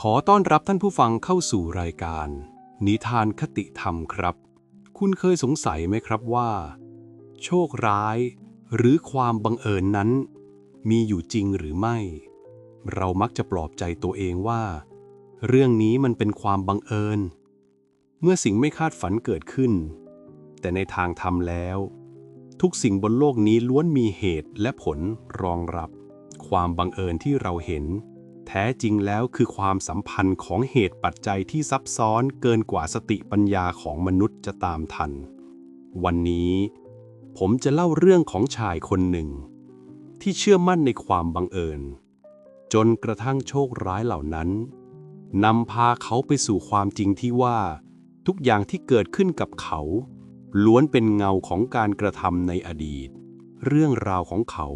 ขอต้อนรับท่านผู้ฟังเข้าสู่รายการ นิทานคติธรรมครับ คุณเคยสงสัยไหมครับว่า โชคร้าย หรือความบังเอิญนั้น มีอยู่จริงหรือไม่ เรามักจะปลอบใจตัวเองว่า เรื่องนี้มันเป็นความบังเอิญ เมื่อสิ่งไม่คาดฝันเกิดขึ้น แต่ในทางธรรมแล้ว ทุกสิ่งบนโลกนี้ล้วนมีเหตุและผลรองรับ ความบังเอิญที่เราเห็น ท้จริงแล้วคือความสัมพันธ์ของเหตุปัจจัยที่ซับซ้อนเกินกว่าสติปัญญาของมนุษย์จะตามทัน วันนี้ ผมจะเล่าเรื่องของชายคนหนึ่ง ที่เชื่อมั่นในความบังเอิญ จนกระทั่งโชคร้ายเหล่านั้นนำพาเขาไปสู่ความจริงที่ว่า ทุกอย่างที่เกิดขึ้นกับเขา ล้วนเป็นเงาของการกระทำในอดีต เรื่องราวของเขา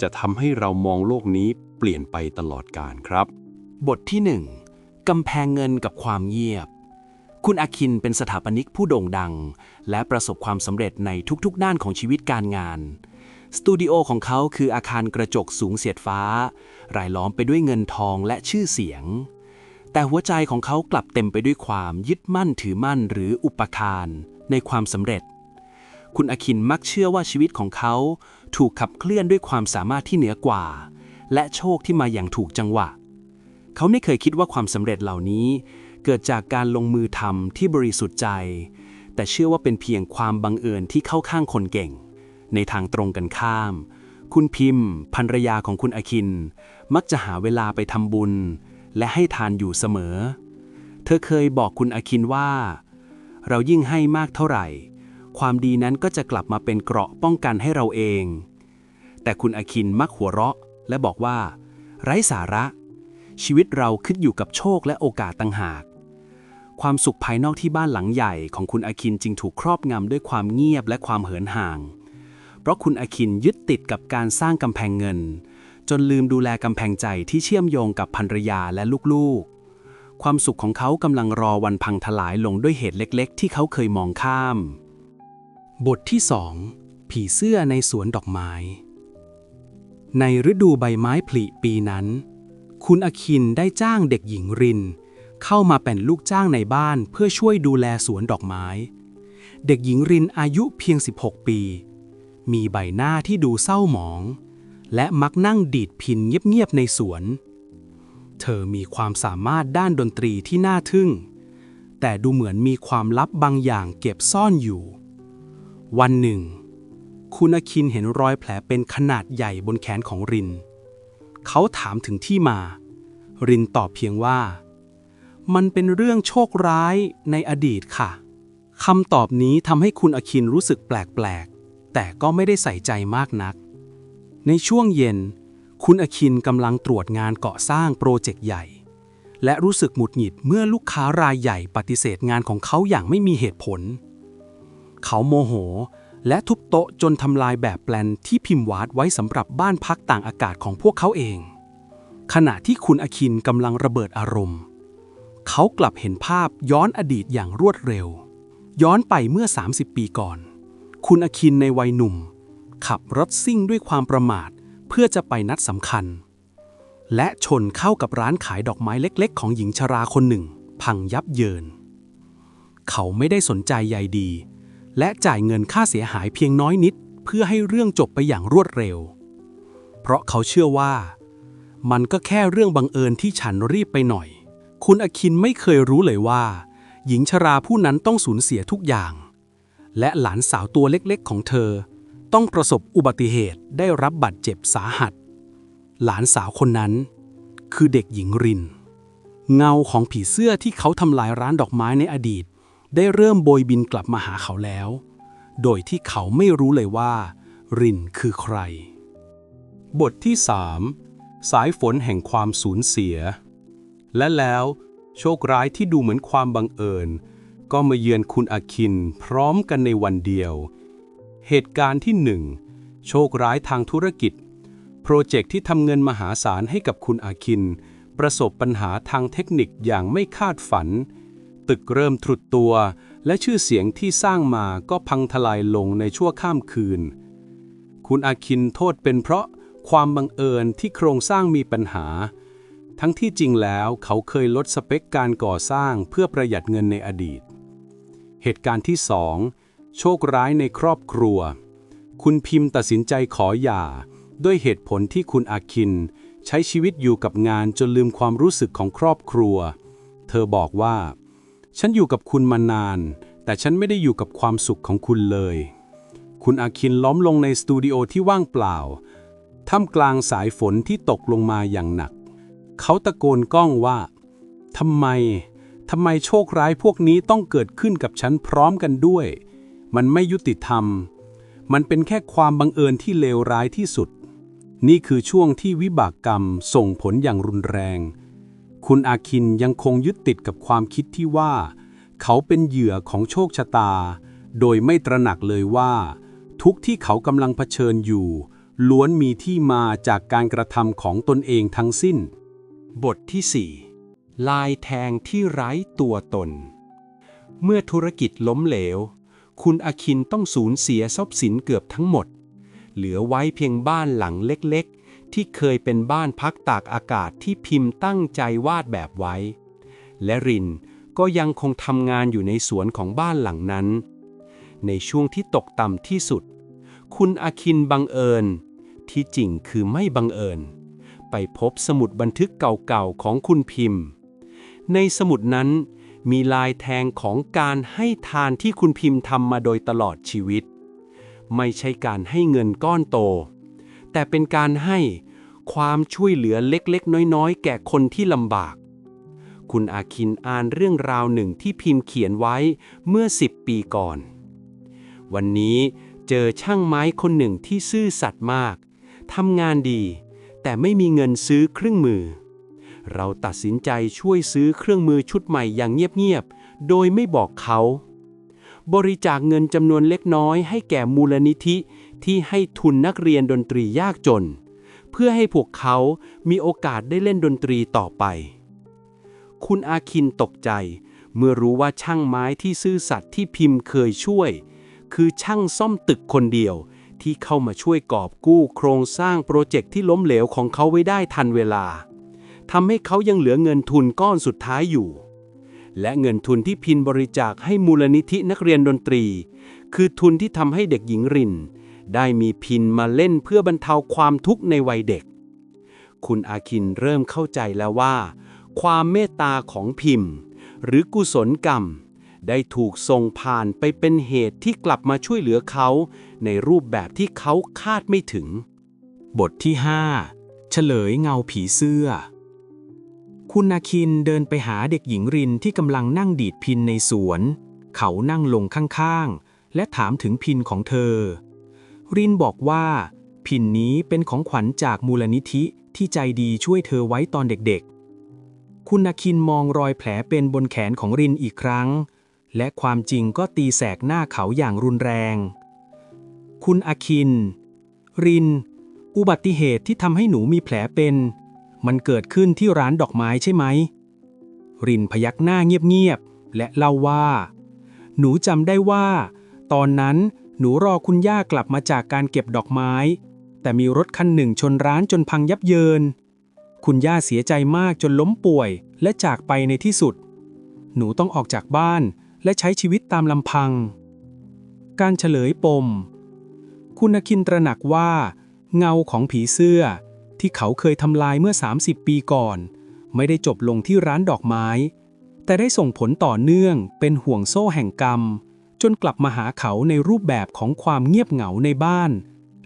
จะทำให้เรามองโลกนี้ เปลี่ยนไปตลอดกาลครับ บทที่หนึ่งกำแพงเงินกับความเงียบ คุณอาคินเป็นสถาปนิกผู้โด่งดัง และประสบความสำเร็จในทุกๆ ด้านของชีวิตการงาน สตูดิโอของเขาคืออาคารกระจกสูงเสียดฟ้า รายล้อมไปด้วยเงินทองและชื่อเสียง แต่หัวใจของเขากลับเต็มไปด้วยความยึดมั่นถือมั่นหรืออุปทาน ในความสำเร็จคุณอาคินมักเชื่อว่าชีวิตของเขาถูกขับเคลื่อนด้วยความสามารถที่เหนือกว่า และโชคที่มาอย่างถูกจังหวะ เขาไม่เคยคิดว่าความสำเร็จเหล่านี้ เกิดจากการลงมือทำที่บริสุทธิ์ใจ แต่เชื่อว่าเป็นเพียงความบังเอิญที่เข้าข้างคนเก่ง ในทางตรงกันข้าม คุณพิมพ์ภรรยาของคุณอาคิน มักจะหาเวลาไปทำบุญ และให้ทานอยู่เสมอ เธอเคยบอกคุณอาคินว่า เรายิ่งให้มากเท่าไหร่ ความดีนั้นก็จะกลับมาเป็นเกราะป้องกันให้เราเอง แต่คุณอาคินมักหัวเราะ และบอกว่า ไร้สาระ ชีวิตเราขึ้นอยู่กับโชคและโอกาสต่างหาก ความสุขภายนอกที่บ้านหลังใหญ่ของคุณอาคินจึงถูกครอบงำด้วยความเงียบและความเหินห่าง เพราะคุณอาคินยึดติดกับการสร้างกำแพงเงิน จนลืมดูแลกำแพงใจที่เชื่อมโยงกับภรรยาและลูกๆ ความสุขของเขากำลังรอวันพังทลายลงด้วยเหตุเล็ก ๆ ที่เขาเคยมองข้าม บทที่2ผีเสื้อในสวนดอกไม้ ในฤดูใบไม้ผลิปีนั้น คุณอคินได้จ้างเด็กหญิงริน เข้ามาเป็นลูกจ้างในบ้านเพื่อช่วยดูแลสวนดอกไม้ เด็กหญิงรินอายุเพียง 16 ปี มีใบหน้าที่ดูเศร้าหมอง และมักนั่งดีดพินเงียบๆในสวน เธอมีความสามารถด้านดนตรีที่น่าทึ่ง แต่ดูเหมือนมีความลับบางอย่างเก็บซ่อนอยู่ วันหนึ่ง คุณอาคินเห็นรอยแผลเป็นขนาดใหญ่บนแขนของริน เขาถามถึงที่มา รินตอบเพียงว่า มันเป็นเรื่องโชคร้ายในอดีตค่ะคำตอบนี้ทำให้คุณอาคินรู้สึกแปลกๆ แต่ก็ไม่ได้ใส่ใจมากนัก ในช่วงเย็น คุณอาคินกำลังตรวจงานก่อสร้างโปรเจกต์ใหญ่ และรู้สึกหมุดหงิดเมื่อลูกค้ารายใหญ่ปฏิเสธงานของเขาอย่างไม่มีเหตุผล เขาโมโห และทุบโต๊ะจนทำลายแบบแปลนที่พิมพ์วาดไว้สำหรับบ้านพักต่างอากาศของพวกเขาเอง ขณะที่คุณอาคินกำลังระเบิดอารมณ์ เขากลับเห็นภาพย้อนอดีตอย่างรวดเร็ว ย้อนไปเมื่อ 30 ปีก่อน คุณอาคินในวัยหนุ่ม ขับรถซิ่งด้วยความประมาทเพื่อจะไปนัดสำคัญ และชนเข้ากับร้านขายดอกไม้เล็กๆ ของหญิงชราคนหนึ่ง พังยับเยิน เขาไม่ได้สนใจใยดี และจ่ายเงินค่าเสียหายเพียงน้อยนิด เพื่อให้เรื่องจบไปอย่างรวดเร็ว เพราะเขาเชื่อว่า มันก็แค่เรื่องบังเอิญที่ฉันรีบไปหน่อย คุณอคินไม่เคยรู้เลยว่า หญิงชราผู้นั้นต้องสูญเสียทุกอย่าง และหลานสาวตัวเล็กๆของเธอ ต้องประสบอุบัติเหตุได้รับบาดเจ็บสาหัส หลานสาวคนนั้น คือเด็กหญิงริน เงาของผีเสื้อที่เขาทำลายร้านดอกไม้ในอดีต ได้เริ่มโบยบินกลับมาหาเขาแล้ว โดยที่เขาไม่รู้เลยว่า รินคือใคร บทที่ 3 สายฝนแห่งความสูญเสีย และแล้ว โชคร้ายที่ดูเหมือนความบังเอิญ ก็มาเยือนคุณอาคินพร้อมกันในวันเดียว เหตุการณ์ที่หนึ่งโชคร้ายทางธุรกิจ โปรเจกต์ที่ทำเงินมหาศาลให้กับคุณอาคิน ประสบปัญหาทางเทคนิคอย่างไม่คาดฝัน ตึกเริ่มทรุดตัว และชื่อเสียงที่สร้างมาก็พังทลายลงในชั่วข้ามคืน คุณอาคินโทษเป็นเพราะความบังเอิญที่โครงสร้างมีปัญหา ทั้งที่จริงแล้วเขาเคยลดสเปคการก่อสร้างเพื่อประหยัดเงินในอดีต เหตุการณ์ที่ 2 โชคร้ายในครอบครัว คุณพิมพ์ตัดสินใจขอหย่า ด้วยเหตุผลที่คุณอาคิน ใช้ชีวิตอยู่กับงานจนลืมความรู้สึกของครอบครัว เธอบอกว่า ฉันอยู่กับคุณมานาน แต่ฉันไม่ได้อยู่กับความสุขของคุณเลย คุณอาคินล้มลงในสตูดิโอที่ว่างเปล่า ท่ามกลางสายฝนที่ตกลงมาอย่างหนัก เขาตะโกนก้องว่าทำไมทำไมโชคร้ายพวกนี้ต้องเกิดขึ้นกับฉันพร้อมกันด้วย มันไม่ยุติธรรม มันเป็นแค่ความบังเอิญที่เลวร้ายที่สุด นี่คือช่วงที่วิบากกรรมส่งผลอย่างรุนแรง คุณอาคินยังคงยึดติดกับความคิดที่ว่า เขาเป็นเหยื่อของโชคชะตา โดยไม่ตระหนักเลยว่า ทุกที่เขากำลังเผชิญอยู่ ล้วนมีที่มาจากการกระทำของตนเองทั้งสิ้น บทที่ 4 ลายแทงที่ไร้ตัวตน เมื่อธุรกิจล้มเหลว คุณอาคินต้องสูญเสียทรัพย์สินเกือบทั้งหมด เหลือไว้เพียงบ้านหลังเล็ก ที่เคยเป็นบ้านพักตากอากาศที่พิมพ์ตั้งใจวาดแบบไว้ และรินก็ยังคงทำงานอยู่ในสวนของบ้านหลังนั้น ในช่วงที่ตกต่ำที่สุด คุณอาคินบังเอิญ ที่จริงคือไม่บังเอิญ ไปพบสมุดบันทึกเก่าๆของคุณพิมพ์ ในสมุดนั้นมีลายแทงของการให้ทานที่คุณพิมพ์ทำมาโดยตลอดชีวิต ไม่ใช่การให้เงินก้อนโต แต่เป็นการให้ ความช่วยเหลือเล็กๆ น้อยๆ แก่คนที่ลำบาก คุณอาคินอ่านเรื่องราวหนึ่งที่พิมพ์เขียนไว้เมื่อสิบปีก่อน วันนี้เจอช่างไม้คนหนึ่งที่ซื่อสัตย์มาก ทำงานดี แต่ไม่มีเงินซื้อเครื่องมือ เราตัดสินใจช่วยซื้อเครื่องมือชุดใหม่อย่างเงียบๆ โดยไม่บอกเขา บริจาคเงินจำนวนเล็กน้อยให้แก่มูลนิธิที่ให้ทุนนักเรียนดนตรียากจน พื่อให้พวกเขามีโอกาสได้เล่นดนตรีต่อไป คุณอาคินตกใจ เมื่อรู้ว่าช่างไม้ที่ซื่อสัตย์ที่พิมพ์เคยช่วย คือช่างซ่อมตึกคนเดียวที่เข้ามาช่วยกอบกู้โครงสร้างโปรเจกต์ที่ล้มเหลวของเขาไว้ได้ทันเวลาทำให้เขายังเหลือเงินทุนก้อนสุดท้ายอยู่ และเงินทุนที่พินบริจาคให้มูลนิธินักเรียนดนตรี คือทุนที่ทำให้เด็กหญิงริน ได้มีพินมาเล่นเพื่อบรรเทาความทุกข์ในวัยเด็ก คุณอาคินเริ่มเข้าใจแล้วว่า ความเมตตาของพิมพ์ หรือกุศลกรรม ได้ถูกส่งผ่านไปเป็นเหตุที่กลับมาช่วยเหลือเขา ในรูปแบบที่เขาคาดไม่ถึง บทที่ 5 เฉลยเงาผีเสื้อ คุณนาคินเดินไปหาเด็กหญิงรินที่กำลังนั่งดีดพินในสวน เขานั่งลงข้างๆ และถามถึงพินของเธอ รินบอกว่า พินนี้เป็นของขวัญจากมูลนิธิที่ใจดีช่วยเธอไว้ตอนเด็กๆ คุณนาคินมองรอยแผลเป็นบนแขนของรินอีกครั้ง และความจริงก็ตีแสกหน้าเขาอย่างรุนแรง คุณอาคิน ริน อุบัติเหตุที่ทำให้หนูมีแผลเป็น มันเกิดขึ้นที่ร้านดอกไม้ใช่ไหม รินพยักหน้าเงียบๆ และเล่าว่า หนูจำได้ว่า ตอนนั้น หนูรอคุณย่ากลับมาจากการเก็บดอกไม้ แต่มีรถคันหนึ่งชนร้านจนพังยับเยิน คุณย่าเสียใจมากจนล้มป่วยและจากไปในที่สุด หนูต้องออกจากบ้านและใช้ชีวิตตามลำพัง การเฉลยปม คุณคินตระหนักว่า เงาของผีเสื้อ ที่เขาเคยทำลายเมื่อ 30 ปีก่อน ไม่ได้จบลงที่ร้านดอกไม้ แต่ได้ส่งผลต่อเนื่องเป็นห่วงโซ่แห่งกรรม จนกลับมาหาเขาในรูปแบบของความเงียบเหงาในบ้าน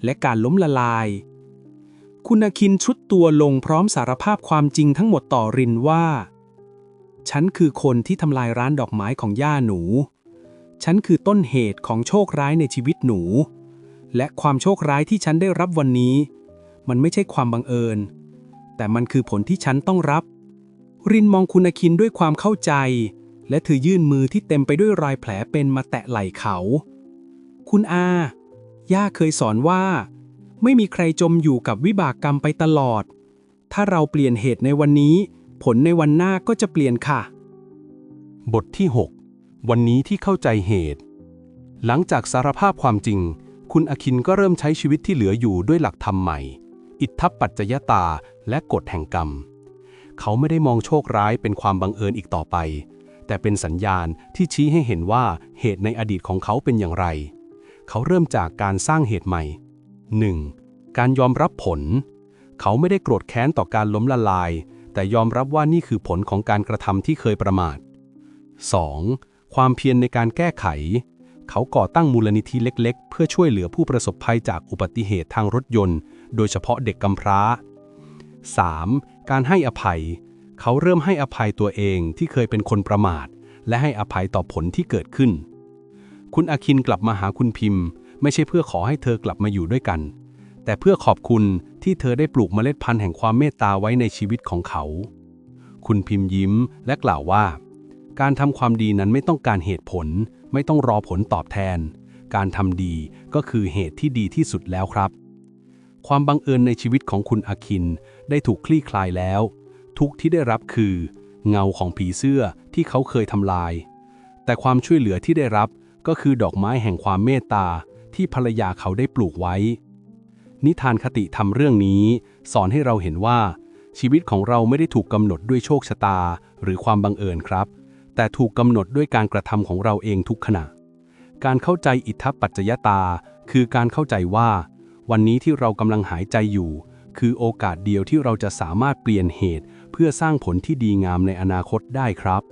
และการล้มละลาย คุณอาคินชุดตัวลงพร้อมสารภาพความจริงทั้งหมดต่อรินว่า ฉันคือคนที่ทำลายร้านดอกไม้ของย่าหนู ฉันคือต้นเหตุของโชคร้ายในชีวิตหนู และความโชคร้ายที่ฉันได้รับวันนี้ มันไม่ใช่ความบังเอิญ แต่มันคือผลที่ฉันต้องรับ รินมองคุณอาคินด้วยความเข้าใจ และเธอยื่นมือที่เต็มไปด้วยรอยแผลเป็นมาแตะไหล่เขา คุณอา ย่าเคยสอนว่า ไม่มีใครจมอยู่กับวิบากกรรมไปตลอด ถ้าเราเปลี่ยนเหตุในวันนี้ ผลในวันหน้าก็จะเปลี่ยนค่ะ บทที่ 6 วันนี้ที่เข้าใจเหตุ หลังจากสารภาพความจริง คุณอคินก็เริ่มใช้ชีวิตที่เหลืออยู่ด้วยหลักธรรมใหม่ อิทธปปัจจยตาและกฎแห่งกรรม เขาไม่ได้มองโชคร้ายเป็นความบังเอิญอีกต่อไป แต่เป็นสัญญาณที่ชี้ให้เห็นว่าเหตุในอดีตของเขาเป็นอย่างไร เขาเริ่มจากการสร้างเหตุใหม่ 1. การยอมรับผล เขาไม่ได้โกรธแค้นต่อการล้มละลาย แต่ยอมรับว่านี่คือผลของการกระทำที่เคยประมาท 2. ความเพียรในการแก้ไข เขาก่อตั้งมูลนิธิเล็ก ๆ เพื่อช่วยเหลือผู้ประสบภัยจากอุบัติเหตุทางรถยนต์ โดยเฉพาะเด็กกำพร้า 3. การให้อภัยเขาเริ่มให้อภัยตัวเองที่เคยเป็นคนประมาท และให้อภัยต่อผลที่เกิดขึ้น คุณอาคินกลับมาหาคุณพิมพ์ ไม่ใช่เพื่อขอให้เธอกลับมาอยู่ด้วยกัน แต่เพื่อขอบคุณที่เธอได้ปลูกเมล็ดพันธุ์แห่งความเมตตาไว้ในชีวิตของเขา คุณพิมพ์ยิ้มและกล่าวว่า การทำความดีนั้นไม่ต้องการเหตุผล ไม่ต้องรอผลตอบแทน การทำดีก็คือเหตุที่ดีที่สุดแล้วครับ ความบังเอิญในชีวิตของคุณอาคินได้ถูกคลี่คลายแล้ว ทุกที่ได้รับคือ เงาของผีเสื้อที่เขาเคยทำลาย แต่ความช่วยเหลือที่ได้รับก็คือดอกไม้แห่งความเมตตาที่ภรรยาเขาได้ปลูกไว้ นิทานคติธรรมเรื่องนี้ สอนให้เราเห็นว่า ชีวิตของเราไม่ได้ถูกกำหนดด้วยโชคชะตา หรือความบังเอิญครับ แต่ถูกกำหนดด้วยการกระทำของเราเองทุกขณะ การเข้าใจอิทธปัจจยตา คือการเข้าใจว่า วันนี้ที่เรากำลังหายใจอยู่ คือโอกาสเดียวที่เราจะสามารถเปลี่ยนเหตุ เพื่อสร้างผลที่ดีงามในอนาคตได้ครับ